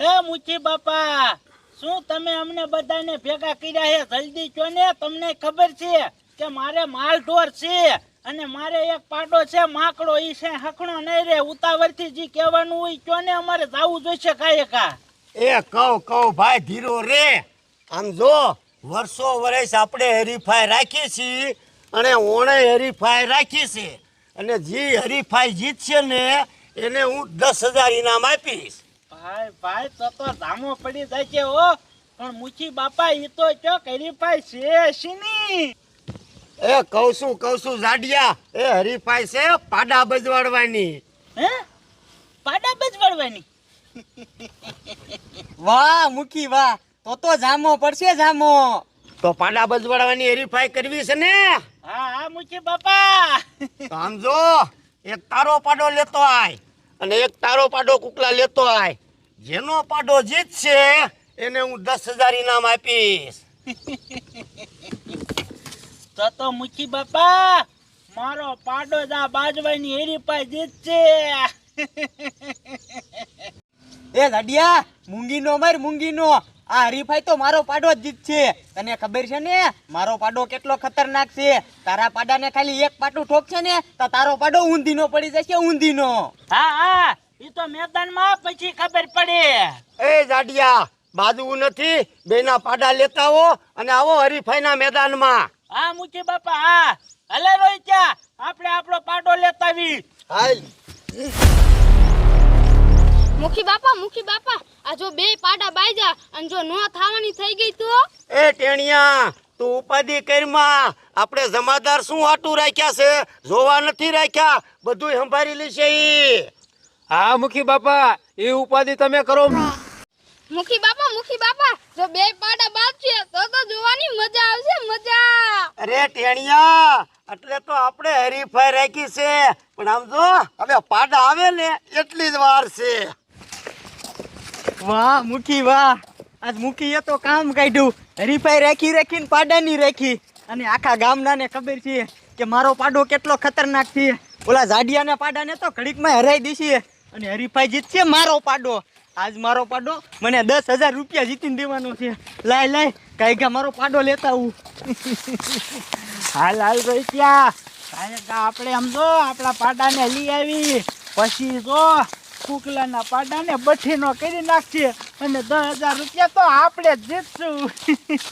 એ મુચી બાપા, શું તમે અમને બધાને ભેગા કર્યા છે જલ્દી કયો ને, તમને ખબર છે કે મારે માલ ઢોર છે અને મારે એક પાડો છે, માકડો, ઈ છે હકણો નહીં રે. ઉતાવળથી જી કહેવાનું હોય કયો ને, અમારે જાવું જોઈશે કાંઈ કા એ કહું કહું, ભાઈ, ધીરો રે. આમ જો, વર્ષો વર્ષ આપણે હરીફાઈ રાખી છીએ અને ઓણે હરીફાઈ રાખી છે. અને જે હરીફાઈ જીતશે ને, એને હું દસ હજાર ઇનામ આપીશ. ભાઈ ભાઈ તો તો ધામો પડી જાય છે ઓ પણ મુચી બાપા ઈ તો ચો કરી ભાઈ છે શીની? એ કહું છું કહું છું જાડિયા એ હરીફાઈ છે પાડા બજવાડવાની. હે? પાડા બજવાડવાની? વાહ મુખી વાહ. તો તો જામો પડશે જામો તો પાડા બજવાડવાની હરીફાઈ કરવી છે ને? હા હા મુચી બાપા. સમજો એક તારો પાડો લેતો આય અને એક તારો પાડો કુકલા લેતો આય. જેનો પાડો જીતશે એને હું દસ હજાર ઇનામ આપીશ. તો તો મુખી બાપા મારો પાડો જા બાજવાની હેરી પાય જીતશે એ ગાડિયા મૂંગીનો માર મૂંગીનો. આ હરીફાઈ તો મારો પાડો જ જીતશે તને ખબર છે ને મારો પાડો કેટલો ખતરનાક છે. તારા પાડાને ખાલી એક પાટું ઠોકશે ને તો તારો પાડો ઊંધીનો પડી જશે ઊંધીનો. હા હા. ઈ તો મેદાનમાં પછી ખબર પડે. એ જાડિયા બાજવું નથી. બેના પાડા લેતા આવો અને આવો હરીફાઈના મેદાનમાં. હા મુખી બાપા હા. હલે રોહિત્યા આપણે આપણો પાડો લેતાવી હાલ. મુખી બાપા મુખી બાપા. આ જો બે પાડા બાયજા અને જો નો થાવાની થઈ ગઈ તો? એ ટેણિયા તું ઉપાધિ કરમાં. આપણે જમાદાર શું આટું રાખ્યા છે? જોવા નથી રાખ્યા. બધું સંભાળી લેશે ઈ. હા મુખી બાપા એ ઉપાધિ તમે કરો. મુખી બાપા મુખી બાપા જો બે પાડા બાજશે તો તો જોવાની મજા આવશે મજા. અરે ટેણિયા એટલે તો આપણે હરીફાઈ રાખી છે. પણ આમ જો હવે પાડા આવે ને એટલી જ વાર છે. વાહ મુખી વાહ. આજ મુખીએ તો કામ કાઢ્યું. હરીફાઈ રાખી રાખીને પાડાની રાખી. અને આખા ગામનાને ખબર છે કે મારો પાડો કેટલો ખતરનાક છે. ઓલા જાડિયાના પાડાને તો ઘડીકમાં હરાઈ દેશે અને હરીફાઈ જીતશે મારો પાડો. આજ મારો પાડો. મને દસ હજાર રૂપિયા જીતીને દેવાનો છે. લાય લાય. કાંઈ કા મારો પાડો લેતા આવું. હાલ હાલ રોહિત્યા કાંઈ કા આપણે સમજો આપણા પાડાને લઈ આવી. પછી જો કુકલાના પાડાને બઠીનો કરી નાખશે અને દસ હજાર રૂપિયા તો આપણે જ જીતશું.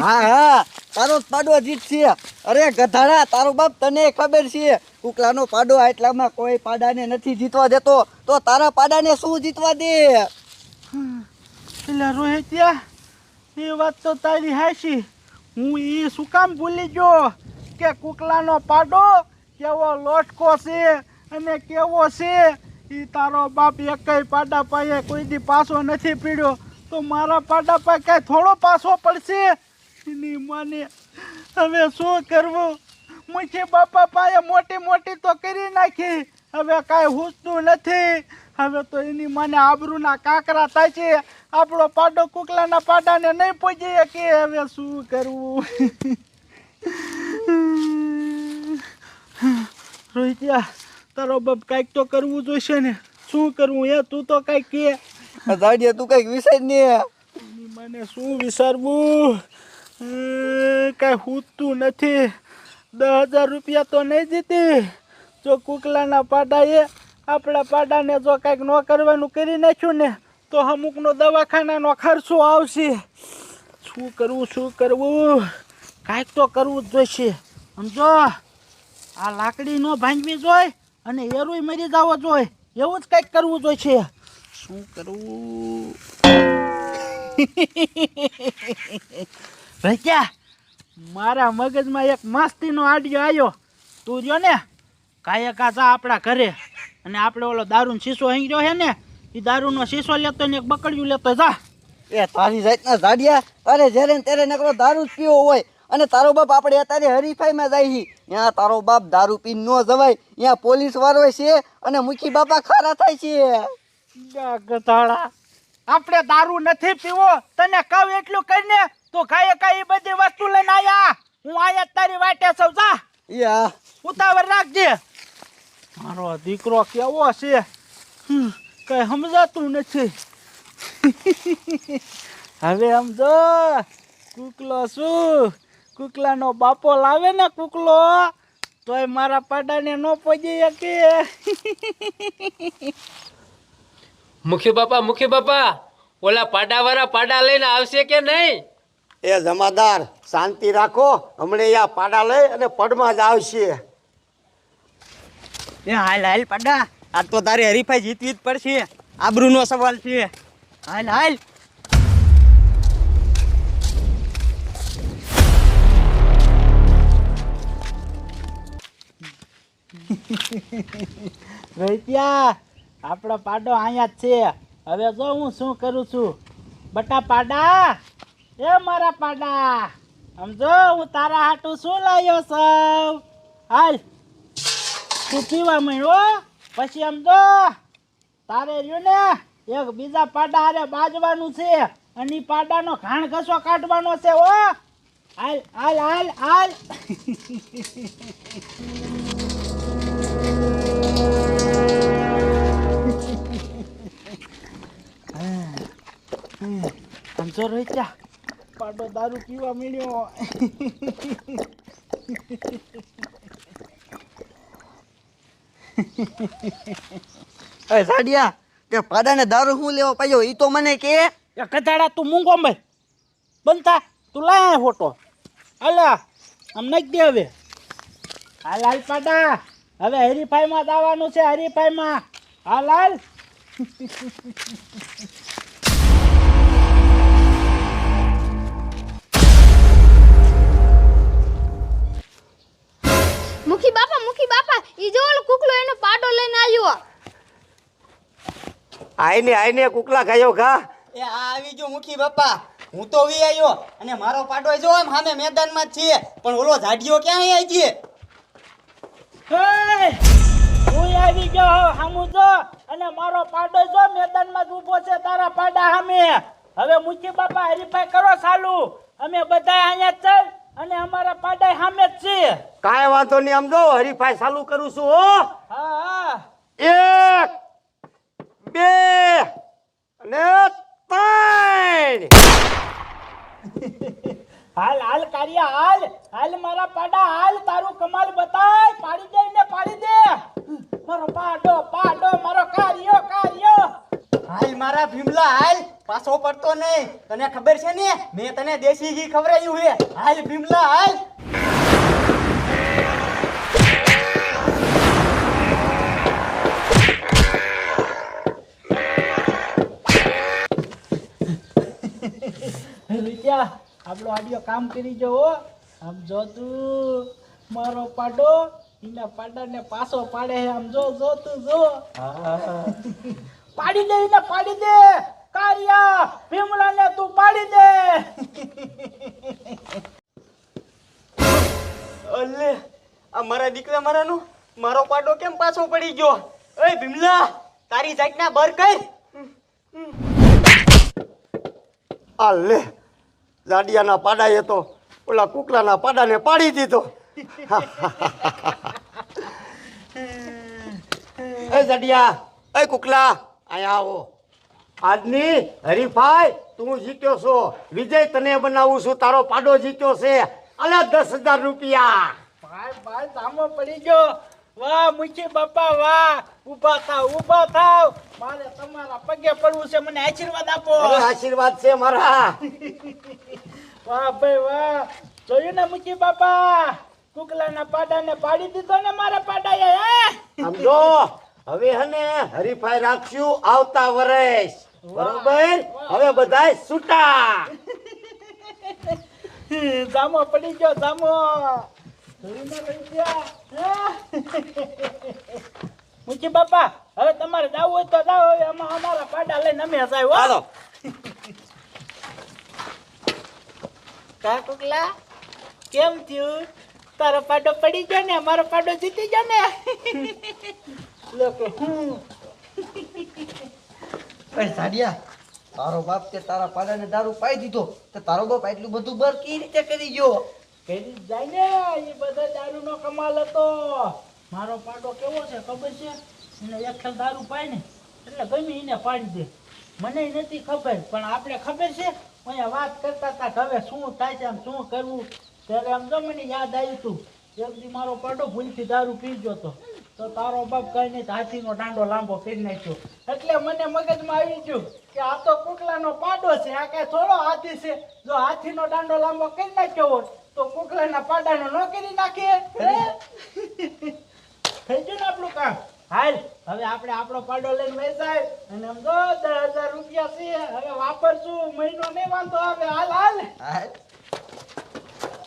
હા હા તારો પાડો જીતશે અરે ગધાડા તારો બાપ તને ખબર છે. કુકલાનો પાડો આટલામાં કોઈ પાડાને નથી જીતવા દેતો. તો તારા પાડાને શું જીતવા દે? એટલે રોહિત્યા એ વાત તો તારી હાશી હું એ શું કામ ભૂલી ગયો કે કુકલાનો પાડો કેવો લોટકો છે અને કેવો છે એ તારો બાપ એકય પાડા પાયે કોઈ દી પાછો નથી પીડ્યો. તો મારા પાડા પાય કાંઈ થોડો પાછો પડશે? એની માને હવે શું કરવું? મુખી બાપા પાયે મોટી મોટી તો કરી નાખી. હવે કાંઈ હુસતું નથી. હવે તો એની મને આબરૂના કાંકરા થાય છે. આપણો પાડો કુકલાના પાડાને નહીં પહોંચી કે હવે શું કરવું? રોહિત્યા તારો બાપ કાંઈક તો કરવું જોઈશે ને. શું કરવું એ તું તો કાંઈક કે. દાડિયા તું કંઈક વિષય ને. મને શું વિચારવું? કાંઈ હૂતું નથી. દસ હજાર રૂપિયા તો નહીં જીતી. જો કુકલાના પાડાએ આપણા પાડાને જો કાંઈક ન કરવાનું કરી નાખ્યું ને તો અમુકનો દવાખાનાનો ખર્ચો આવશે. શું કરવું શું કરવું? કાંઈક તો કરવું જ જોઈશે. સમજો? આ લાકડી ન ભાંગવી જોઈ. અને એરુંય મરી જવો જોઈએ. એવું જ કંઈક કરવું જોઈશે શું કરવું? ભૈયા મારા મગજમાં એક મસ્તીનો આડિયો આવ્યો તું જો ને? કાંઈ કાચા આપણા ઘરે. અને આપણે ઓલો દારૂનો શીશો હંગ્યો છે ને? એ દારૂનો શીશો લેતો ને એક બકડ્યું લેતો જા. એ તારી જાતના ઝાડિયા અરે જ્યારે ત્યારે નકરો દારૂ જ પીવો હોય. અને તારો બાપ આપણે અત્યારે હરીફાઈમાં જાય છે. ત્યાં તારો બાપ દારૂ પી ન જવાય. ત્યાં પોલીસ વાળો છે અને મુખી બાપા ખારા થાય છે. ગધાડા આપણે દારૂ નથી પીવો. તને કહું એટલું કરીને તો કાંઈ કાંઈ બધી વસ્તુ લઈને આયા. હું આયા તારી વાટે સૌ જા. યા. ઉતાવળ રાખજે. મારો દીકરો કેવો છે? કઈ સમજાતું નથી. હવે સમજો. કુકલો શું કુકલાનો બાપો લાવે ને કુકલો તોય મારા પાડાને ન પહોંચી શકે. મુખી બાપા મુખી બાપા ઓલા પાડાવાળા પાડા લઈને આવશે કે નહીં? એ જમાદાર શાંતિ રાખો હમણે આ પાડા લઈ અને પડમાં જ આવશે. એ હાલ હાલ પાડા આ તો તારે હરીફાઈ જીતવી જ પડશે આબરૂનો સવાલ છે. હાલ હાલ. રોહિત્યા આપણો પાડો અહીંયા જ છે. હવે જો હું શું કરું છું? બટા પાડા, એ મારા પાડા, સમજો? હું તારા હાટું શું લાવ્યો સૌ? હાલ. તું પીવા મળ્યો પછી સમજો? તારે રહ્યું ને, એક બીજા પાડા હારે બાજવાનું છે. અને પાડાનો ઘાણ ઘસો કાઢવાનો છે ઓ હાલ હાલ હાલ હાલ. સમજો રોહિત્યા પાડો દારૂ પીવા મળ્યો. એ સાડિયા તે પાડાને દારૂ હું લેવો પાયો ઈ તો મને કે. એ તું મૂંગો ભાઈ બનતા તું લાય ફોટો હાલા આમ નાખ દે હવે. હાલ હાલ પાડા. હવે હરીફાઈમાં દાવાનું છે હરીફાઈમાં. હા લાલ? મુખી બાપા મુખી બાપા ઈ જો ઓલો કુકલો એનો પાડો લઈને આવ્યો. આઈને આઈને કુકલા ખાયો ખા. એ આ આવી ગયો મુખી બાપા. હું તો વી આવ્યો અને મારો પાડો જો આમ સામે મેદાનમાં જ છે પણ ઓલો ઝાડિયો ક્યાં આવી છે હે! આવી ગયો હામું જો. અને મારો પાડો જો મેદાનમાં જ ઊભો છે તારા પાડા સામે. હવે મુખી બાપા હરીફાઈ કરો ચાલુ અમે બધા અહીંયા છે અને અમારા પાડા સામે જ છે કાંઈ વાંધો નહીં આમ જો હરીફાઈ ચાલુ કરું છું હો. હા હા. એક બે અને ત્રણ. હાલ હાલ કાર્ય હાલ. હાલ મારા પાડા હાલ તારું કમાલ બતાય પાડી દે ને પાડી દે મારો પાડો પાડો મારો કાર્યો કાર્યો હાલ ભીમલા હાલ પાછો પડતો નહીં. તને ખબર છે ને મેં તને દેશી ઘી ખવડાવ્યું હે હાલ ભીમલા હાલ. રીત્યા આપણો આડિયો કામ કરી જો આમ જો તું મારો પાડો એના પાડાને પાછો પાડે આમ જો જો તું જો. પાડી દે એને પાડી દે. કારિયા ભીમલાને તું પાડી દે. અલે આ મારા દીકરા મારાનો મારો પાડો કેમ પાછો પડી ગયો? એ ભીમલા તારી જાતના બર કર. આ લે લાડિયાના પાડાએ તો ઓલા કુકલાના પાડાને પાડી દીધો. એ જડિયા એ કુકલા અહીંયા આવો. આજની હરીફાઈ તું જીત્યો છો. વિજય તને બનાવું છું. તારો પાડો જીત્યો છે. અલા દસ હજાર રૂપિયા. ભાઈ ભાઈ સામો પડી ગયો. વાહ મુખી બાપા વાહ. ઊભા થાવ ઊભા થાવ. મારે તમારા પગે પડવું છે. મને આશીર્વાદ આપો. આશીર્વાદ છે મારા. વાહ ભાઈ વાહ. જોયું ને મુખી બાપા? કુકલાના પાડાને પાડી દીધો ને મારા પાડાએ હે? સમજો હવે હને હરીફાઈ રાખશું આવતા વર્ષ. બરોબર? હવે બધાય છૂટા જામો પડી ગયો જામો? મુખી બાપા હવે તમારે જવું હોય તો જાઓ. હવે આમાં અમારા પાડા લઈને અમે જાય હો હાલો. કા કુકલા? કેમ થયું? તારો પાડો પડી ગયો ને? મારો પાડો જીતી ગયો ને? લોકો હું? તારો બાપ કે તારા પાડાને દારૂ પાઈ દીધો તારો બાપ એટલું બધું બર કઈ રીતે કરી ગયો? કરી જાય ને એ બધા દારૂનો કમાલ હતો. મારો પાડો કેવો છે, ખબર છે? એને એક ખેલ દારૂ પાય ને, એટલે ગમે એને પાડી દે. મને નથી ખબર, પણ આપણે ખબર છે, અહીંયા વાત કરતા હતા હવે શું થાય છે, આમ શું કરવું? ત્યારે આમ તો મને યાદ આવ્યું હતું એક મારો પાડો ભૂલથી દારૂ પી ગયો તો તો તારો બાપ કઈ નહીં હાથીનો દાંડો લાંબો કરી નાખ્યો. એટલે મને મગજમાં આવી ગયું કે આ તો કુકલાનો પાડો છે, આ કઈ થોડો હાથી છે. જો હાથીનો દાંડો લાંબો કરી નાખ્યો હોત, તો કુકલાના પાડાનો ન કરી નાખીએ થઈ ગયું ને આપણું કામ? હાલ, હવે આપણે આપણો પાડો લઈને વેચાય અને આમ જો દસ હજાર રૂપિયા છે, હવે વાપરશું, મહિનો નહીં વાંધો આવે. હાલ હાલ. હા